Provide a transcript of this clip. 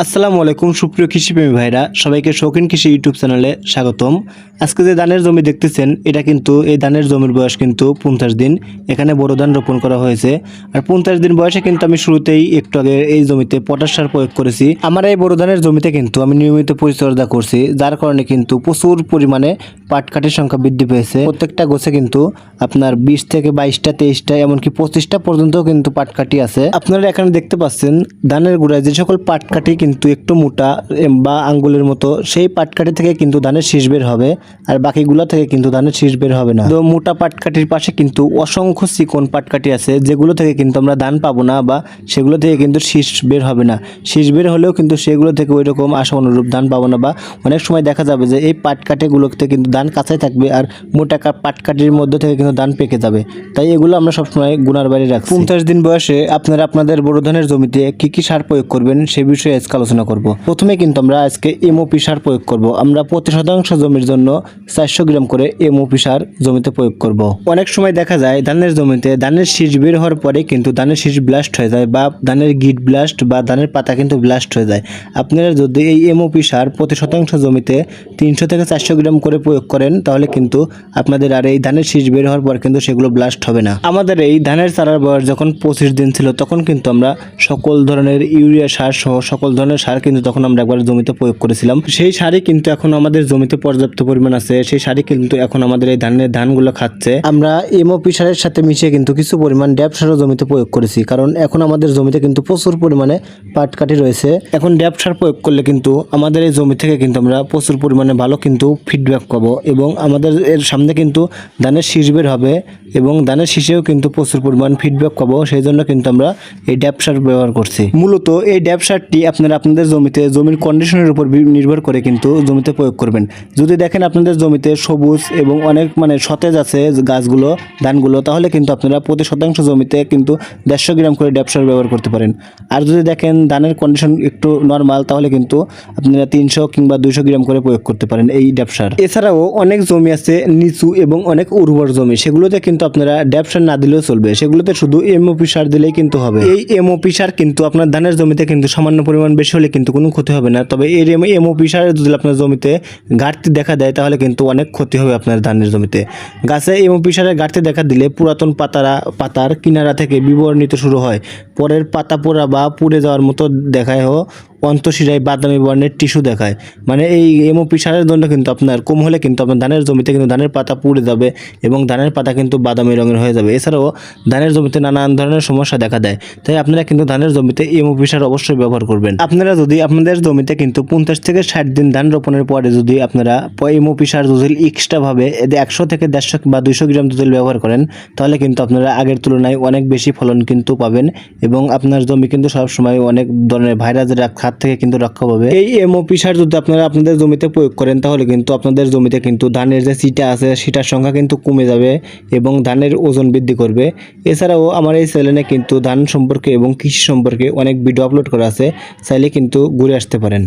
আসসালামু আলাইকুম, সুপ্রিয় কৃষিপ্রেমী ভাইরা, সবাইকে শৌখিন কৃষি ইউটিউব চ্যানেলে স্বাগতম। আজকে যে ধানের জমি দেখতেছেন, এটা কিন্তু এই ধানের জমির বয়স কিন্তু পঞ্চাশ দিন। এখানে বড় ধান রোপণ করা হয়েছে। আর পঞ্চাশ দিন বয়সে কিন্তু আমি শুরুতেই একটু আগে এই জমিতে পটাশ সার প্রয়োগ করেছি। আমার এই বড় ধানের জমিতে কিন্তু আমি নিয়মিত পরিচর্যা করছি, যার কারণে কিন্তু প্রচুর পরিমাণে পাটকাঠির সংখ্যা বৃদ্ধি পেয়েছে। প্রত্যেকটা গোছে কিন্তু আপনার বিশ থেকে বাইশটা, তেইশটা, এমনকি পঁচিশটা পর্যন্ত কিন্তু পাটকাঠি আছে। আপনারা এখানে দেখতে পাচ্ছেন, ধানের গোড়ায় যে সকল পাটকাঠি কিন্তু একটু মোটা বা আঙ্গুলের মতো, সেই পাটকাঠি থেকে কিন্তু ধানের শীষ বের হবে, আর বাকিগুলো থেকে কিন্তু ধানের শীষ বের হবে না। তো মোটা পাটকাঠির পাশে কিন্তু অসংখ্য চিকন পাটকাঠি আছে, যেগুলো থেকে কিন্তু আমরা ধান পাবো না, বা সেগুলো থেকে কিন্তু শীষ বের হবে না। শীষ বের হলেও কিন্তু সেগুলো থেকে ওই রকম আশা অনুরূপ ধান পাবো না, বা অনেক সময় দেখা যাবে যে এই পাটকাঠিগুলোতে কিন্তু ধান কাঁচাই থাকবে আর মোটা পাটকাঠির মধ্যে থেকে কিন্তু ধান পেকে যাবে। তাই এগুলো আমরা সবসময় গুনার বাইরে রাখছি। পঞ্চাশ দিন বয়সে আপনারা আপনাদের বড় ধানের জমিতে কি কি সার প্রয়োগ করবেন সে বিষয়ে আজকে আলোচনা করব। প্রথমে কিন্তু আমরা আজকে এমওপি সার প্রয়োগ করব। আমরা প্রতি শতাংশ জমির জন্য চারশো গ্রাম করে এমওপি সার জমিতে প্রয়োগ করব। অনেক সময় দেখা যায় ধানের জমিতে ধানের শীষ বের হওয়ার পরে কিন্তু ধানের শীষ ব্লাস্ট হয়ে যায় বা ধানের গিট ব্লাস্ট বা ধানের পাতা কিন্তু ব্লাস্ট হয়ে যায়। আপনারা যদি এই এমওপি সার প্রতি শতাংশ জমিতে তিনশো থেকে চারশো গ্রাম করে প্রয়োগ করেন, তাহলে কিন্তু আপনাদের আর এই ধানের শীষ বের হওয়ার পর কিন্তু সেগুলো ব্লাস্ট হবে না। আমাদের এই ধানের চারার বয়স যখন পঁচিশ দিন ছিল, তখন কিন্তু আমরা সকল ধরনের ইউরিয়া সার সহ সকল ধরনের সার কিন্তু তখন আমরা একবার জমিতে প্রয়োগ করেছিলাম। সেই সারই কিন্তু এখন আমাদের জমিতে পর্যাপ্ত পরিমাণ আছে, সেই সারই কিন্তু এখন আমাদের এই ধানের ধানগুলো খাচ্ছে। আমরা এমওপি সারের সাথে মিশিয়ে কিন্তু কিছু পরিমাণ ড্যাপ সারও জমিতে প্রয়োগ করেছি, কারণ এখন আমাদের জমিতে কিন্তু প্রচুর পরিমাণে পাটকাঠি রয়েছে। এখন ড্যাপ সার প্রয়োগ করলে কিন্তু আমাদের এই জমি থেকে কিন্তু আমরা প্রচুর পরিমাণে ভালো কিন্তু ফিডব্যাক পাবো। এবং আমাদের এর সামনে কিন্তু ধানের শীষ বের হবে এবং ধানের শীষেও কিন্তু প্রচুর পরিমাণ ফিডব্যাক পাবো। সেই জন্য কিন্তু আমরা এই ড্যাপ সার ব্যবহার করছি। মূলত এই ড্যাপ সারটি আপনারা আপনাদের জমিতে জমির কন্ডিশনের উপর নির্ভর করে কিন্তু জমিতে প্রয়োগ করবেন। যদি দেখেন আপনাদের জমিতে সবুজ এবং অনেক মানে সতেজ আছে গাছগুলো, ধানগুলো, তাহলে কিন্তু আপনারা প্রতি শতাংশ জমিতে কিন্তু দেড়শো গ্রাম করে ড্যাপ সার ব্যবহার করতে পারেন। আর যদি দেখেন ধানের কন্ডিশন একটু নর্মাল তাহলে কিন্তু আপনারা তিনশো কিংবা দুইশো গ্রাম করে প্রয়োগ করতে পারেন এই ড্যাপ সার। এছাড়াও অনেক জমি আছে, নিচু এবং অনেক উর্বর জমি। সেগুলোতে কিন্তু আপনারা ড্যাপ সার না দিলেও চলবে। সেগুলোতে শুধু এমওপি সার দিলেই কিন্তু হবে। এই এমওপি সার কিন্তু আপনার ধানের জমিতে কিন্তু সামান্য পরিমাণ বেশি হলে কিন্তু কোনো ক্ষতি হবে না। তবে এই এমওপি সার যদি আপনার জমিতে ঘাটতি দেখা দেয়, তাহলে কিন্তু অনেক ক্ষতি হবে আপনার ধানের জমিতে। গাছে এমওপি সারের ঘাটতি দেখা দিলে পুরাতন পাতারা, পাতার কিনারা থেকে বিবর্ণিত শুরু হয়। পরের পাতা পোড়া বা পুড়ে যাওয়ার মতো দেখায় অন্তঃশিরায় বাদামি বর্ণের টিস্যু দেখায়। মানে এই এমওপি সারের জন্য কিন্তু আপনার কম হলে কিন্তু আপনার ধানের জমিতে কিন্তু ধানের পাতা পুড়ে যাবে এবং ধানের পাতা কিন্তু বাদামি রঙের হয়ে যাবে। এছাড়াও ধানের জমিতে নানান ধরনের সমস্যা দেখা দেয়। তাই আপনারা কিন্তু ধানের জমিতে এমওপি সার অবশ্যই ব্যবহার করবেন। আপনারা যদি আপনাদের জমিতে কিন্তু পঞ্চাশ থেকে ষাট দিন ধান রোপণের পরে যদি আপনারা এমওপি সার যদি এক্সট্রাভাবে একশো থেকে দেড়শো বা দুইশো গ্রাম যদি ব্যবহার করেন, তাহলে কিন্তু আপনারা আগের তুলনায় অনেক বেশি ফলন কিন্তু পাবেন এবং আপনার জমি কিন্তু সবসময় অনেক ধরনের ভাইরাসের হাত থেকে কিন্তু রক্ষা পাবে। এই এমওপি সার যদি আপনারা আপনাদের জমিতে প্রয়োগ করেন, তাহলে কিন্তু আপনাদের জমিতে কিন্তু ধানের যে সিটা আছে, সেটার সংখ্যা কিন্তু কমে যাবে এবং ধানের ওজন বৃদ্ধি করবে। এছাড়াও আমার এই চ্যানেলে কিন্তু ধান সম্পর্কে এবং কৃষি সম্পর্কে অনেক ভিডিও আপলোড করা আছে, চাইলে কিন্তু ঘুরে আসতে পারেন।